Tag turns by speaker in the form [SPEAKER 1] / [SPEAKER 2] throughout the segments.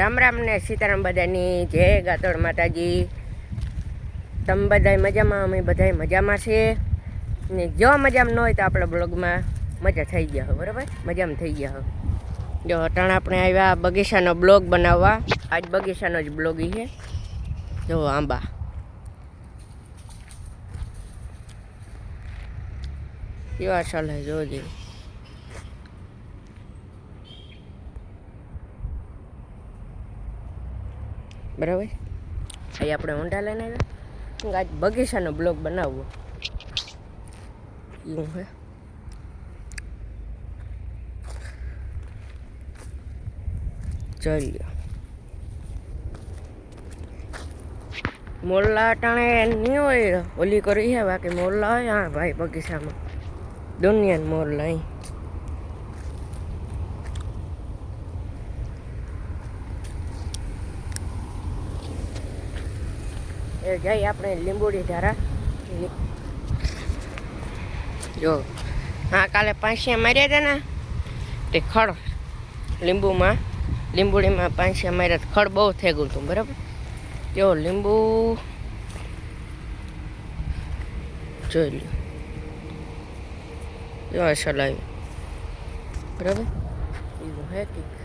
[SPEAKER 1] રામ રામ ને સીતારામ બધાની જય ગાતોડ માતાજી. તમે બધાય મજામાં? અમે બધાય મજામાં છે. ને જો મજામાં ન હોય તો આપણા બ્લોગમાં મજા થઈ ગયા હોય બરાબર? મજામાં થઈ ગયા હોય જો અટાણ આપણે આવ્યા બગીચાનો બ્લોગ બનાવવા. આજ બગીચાનો જ બ્લોગ છે. જો આંબા. કેવા ચાલે જોજે. બરાબર? અહીં આપણે ઊંડા લઈને આવ્યા. આજ બગીચાનો બ્લોગ બનાવવો. એવું હે ચાલ્યો. લ્યો મોરલા ટાણે નહીં હોય ઓલી કરી છે બાકી મોરલા હોય હા ભાઈ, બગીચામાં. દુનિયાને મોરલા અહીં જઈ આપણે લીંબુડી ધારા. જો, હા, કાલે પાંચિયા માર્યા હતા ને, તે ખડ લીંબુમાં લીંબુડીમાં પાંચિયા માર્યા ખડ બહુ થઈ ગયું હતું, બરાબર? જો, લીંબુ જોઈ લ્યો. જો અસલ બરાબર? એવું હે કંઈક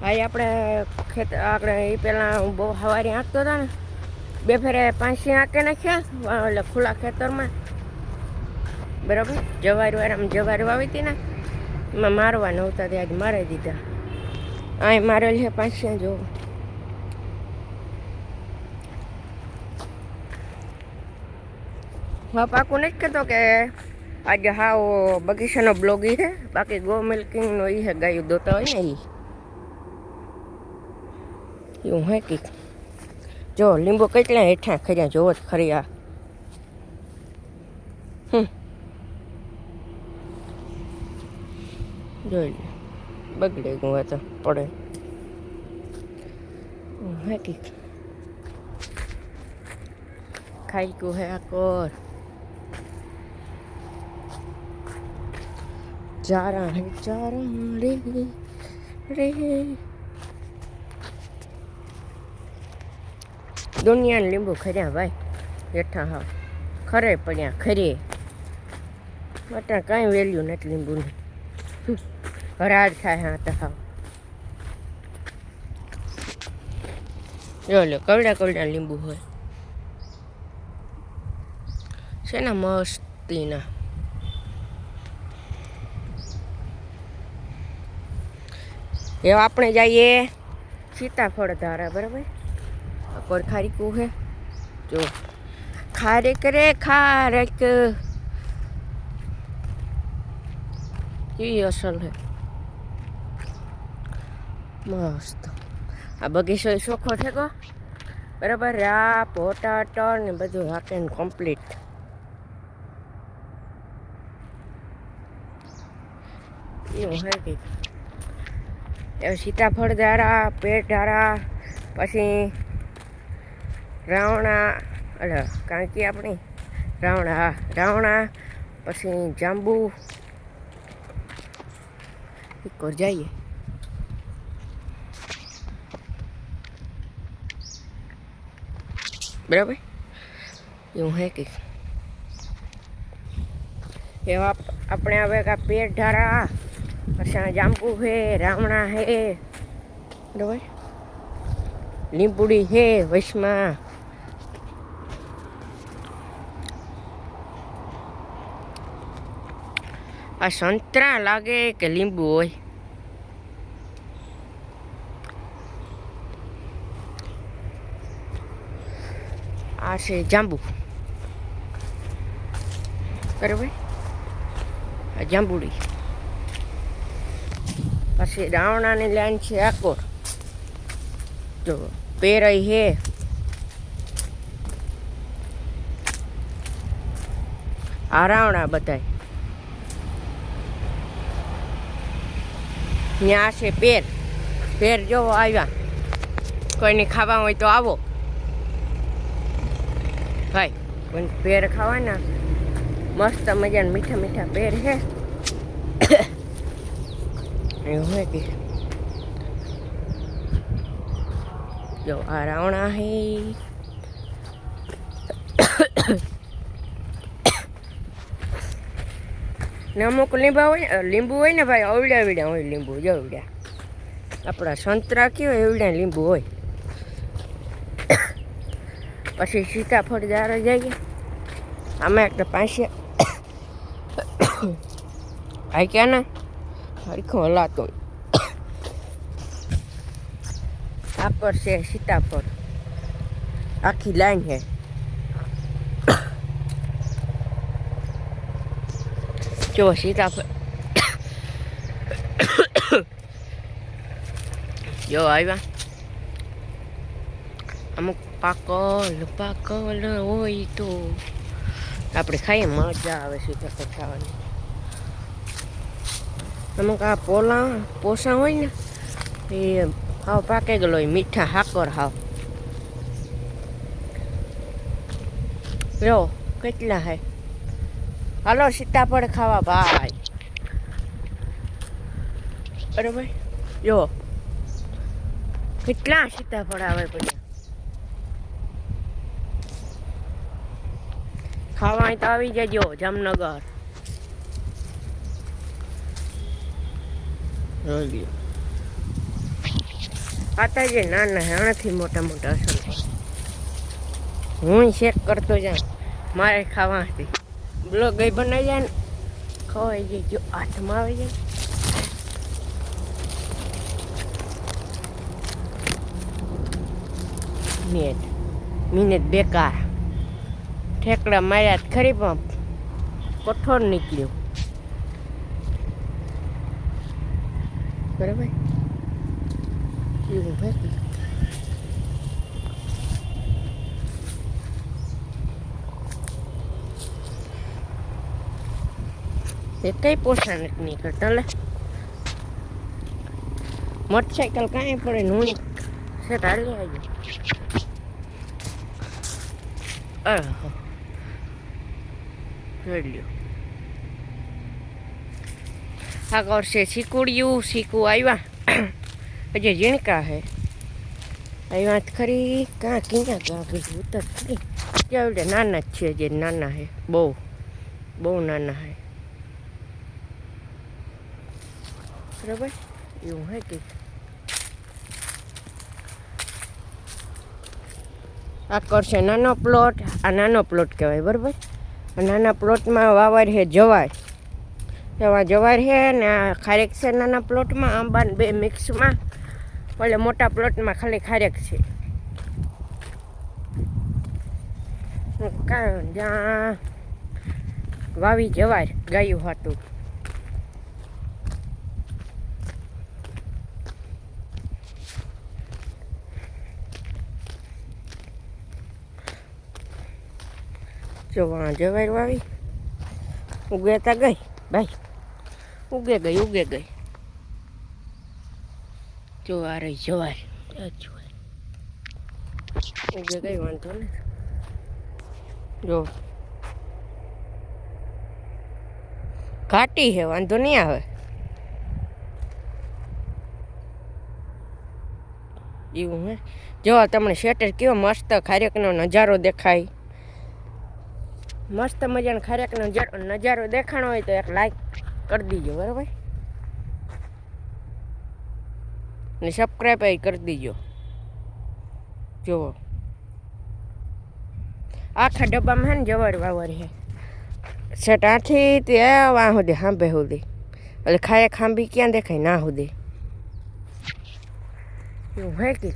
[SPEAKER 1] ભાઈ આપણે ખેત આપણે એ પહેલાં બહુ સવારે આંકતો હતો ને બે ફેરે પાંચી આંકે નાખ્યા એટલે ખુલ્લા ખેતરમાં. બરાબર? જવારી આમ જવાર વાવી હતી ને, એમાં મારવા નહોતા તે આજ મારી દીધા. આ મારેલ છે પાંચી જો હા પાકું નથી કહેતો કે આજે હાવ બગીચાનો બ્લોગ એ છે, બાકી ગો મિલ્કિંગનો એ છે ગાયું દોતા હોય ને એ એવું હે કંઈક જો લીંબુ કેટલા હેઠા ખર્યા જોવો જ ખરી આ હમ. જોઈ લે બગડે ગયું આ તો પડે એવું હે કંઈક ખાઈ ગયું હે આ કોર ચારા હે ચારા રે રે દુનિયાને લીંબુ ખર્યા ભાઈ. હેઠા હા. ખરે પડ્યા, ખરે. અત્યારે કાંઈ વેલ્યુ નથી લીંબુની. હરાડ થાય હા તો હા. જો લે, કવડા કવડા લીંબુ હોય. છે ને મસ્તીના. એવા આપણે જઈએ સીતાફળ ધારા, બરાબર? કોર ખારી કુ હે? જો. ખારેક રે, ખારેક. કેવી અસલ હે? મસ્ત. આ બગીચો ચોખ્ખો છે કો બરાબર? આ પોટાટો ને બધું હાકેન કમ્પ્લીટ એવું હે કંઈક સીતાફળ ધારા, પેટ ધારા, પછી રાવણા અરે કાંકી આપણી રાવણા રાવણા, પછી જાંબુ. કોર જઈએ. બરાબર? એવું હે કંઈક. એવા આપણે હવે કા પેટ ધારા પછી જાંબુ હે, રાવણા હે. બરાબર? લીંબુડી હે વચમાં આ સંતરા લાગે કે લીંબુ હોય આ છે જાંબુ બરાબર આ જાંબુડી પછી રાવણાની લાઈન છે આકોર જો પેરાઈ હે આ રાવણા બધાય ત્યાં છે પેર પેર જોવો આવ્યા. કોઈને ખાવા હોય તો આવો. ભાઈ કોઈ પેર ખાવાના? મસ્ત મજાના મીઠા મીઠા પેર છે એવું હોય કે? જો આ રાવણા હે. ને અમુક લીંબા હોય લીંબુ હોય ને ભાઈ અવડ્યા અવડ્યા હોય લીંબુ જવડ્યા આપણા સંતરા કયો એવડ્યા લીંબુ હોય. પછી સીતાફળ જ્યારે જઈએ, આમાં એક પાસે ભાઈ ક્યાં ને હરખું હલાતું આ પર છે સીતાફળ. આખી લાઈન હે જો સીતાફળ જો આવ્યા અમુક પાકલ પાકલ હોય તો આપણે ખાઈએ મજા આવે સીતાફળ ખાવાની અમુક આ પોલા પોસા હોય ને એ હાવ પાકે ગયેલો હોય મીઠા હાકર હાવ જો કેટલા હે હાલો સીતાફળ ખાવા ભાઈ અરે ભાઈ જો. કેટલા સીતાફળ આવે પછી? ખાવા તો આવી જજો જામનગર. આતા જે નાના હે આનાથી મોટા મોટા અસર હું ચેક કરતો જાઉં મારે ખાવા હતી. બ્લોગ ગઈ બનાવી જાય ને, ખવાઈ જાય. જો, હાથમાં આવી જાય. મિનિટ. મિનિટ બેકાર. ઠેકડા માર્યા ખરી પણ કઠોર નીકળ્યું. બરાબર? ભાઈ એ કઈ પોષણ નહીં કરતા લે. મોટરસાયકલ કાંઈ પડે ને છે હાલી આવી અહ આ વર્ષે શીકુડિયું શીકુ આવ્યા. હજી ઝીણકા હે. આવ્યા વાત ખરી? કાં ક્યાં કાં ઉતર ખરી. ત્યાં નાના જ છે જે નાના હે. બહુ બહુ નાના હે. બરાબર? એવું હે કે? આ કરશે નાનો પ્લોટ આ નાનો પ્લોટ કહેવાય, બરાબર? આ નાના પ્લોટમાં વાવર છે જવાર એવા જવાર છે ને આ ખારેક છે નાના પ્લોટમાં આંબા બે મિક્સમાં એટલે મોટા પ્લોટમાં ખાલી ખારેક છે. વાવી જવાર ગાયું હતું જો વાં જવાર વાવી. ઉગે તા ગઈ. ભાઈ, ઉગે ગઈ ઉગે ગઈ. જો આ રહી જવાર ઉગે ગઈ, વાંધો ને જો. ઘાટી છે, વાંધો નહીં આવે. એવું હે? જો તમને શેટર કેવો મસ્ત, ખારેકનો નજારો દેખાય. મસ્ત મજાનો ખરેકનો નજારો દેખાણો હોય તો એક લાઈક કરી દીજો, બરાબર? ને સબસ્ક્રાઈબ કરી દીજો. જુઓ. આખા ડબ્બામાં હે ને જવર વાવર છે સેટ આથી તે વાં સુધી, હાંભે સુધી. એટલે ખાય ખાંભી ક્યાં દેખાય? ના સુધી. એવું હે કે?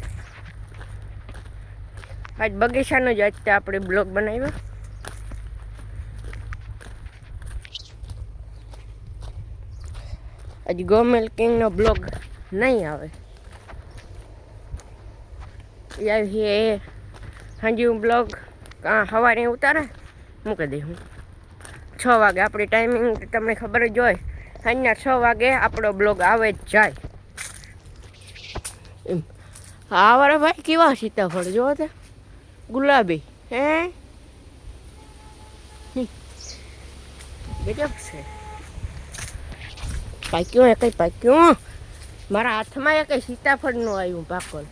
[SPEAKER 1] આજ બગીચાનો જ આજ આપણે બ્લોગ બનાવ્યો. હજી ગોમેલ કિંગનો બ્લોગ નહીં આવે. એ હાજી હું બ્લોગ સવારે ઉતારે, મૂકી દઈ હું. છ વાગે આપણી ટાઈમિંગ તમને ખબર જ હોય, સાંજના છ વાગે આપણો બ્લોગ આવે જ જાય. એમ. હા વાળા ભાઈ, કેવા સીતાફળ જો તે? ગુલાબી, હે? ગજબ છે. પાક્યું એ કંઈ પાક્યું. મારા હાથમાં એ કંઈ સીતાફળનું આવ્યું, પાકોલ.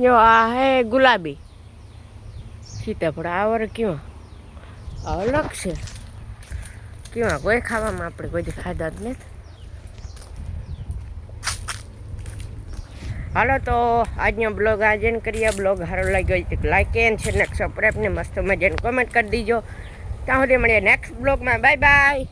[SPEAKER 1] જો, આ હે ગુલાબી. સીતાફળ, આ વર ક્યું? અલગ છે. ક્યું? કોઈ ખાવામાં આપણે કોઈ ખાધા જ નથી. હાલો તો, આજનો બ્લોગ આજે કરીએ. બ્લોગ સારો લાગ્યો હોય તો લાઈક એન્ડ છે ને સબસ્ક્રાઈબ ને મસ્ત મજાને કોમેન્ટ કરી દીજો. ત્યાં સુધી મળીએ નેક્સ્ટ બ્લોગમાં. Bye bye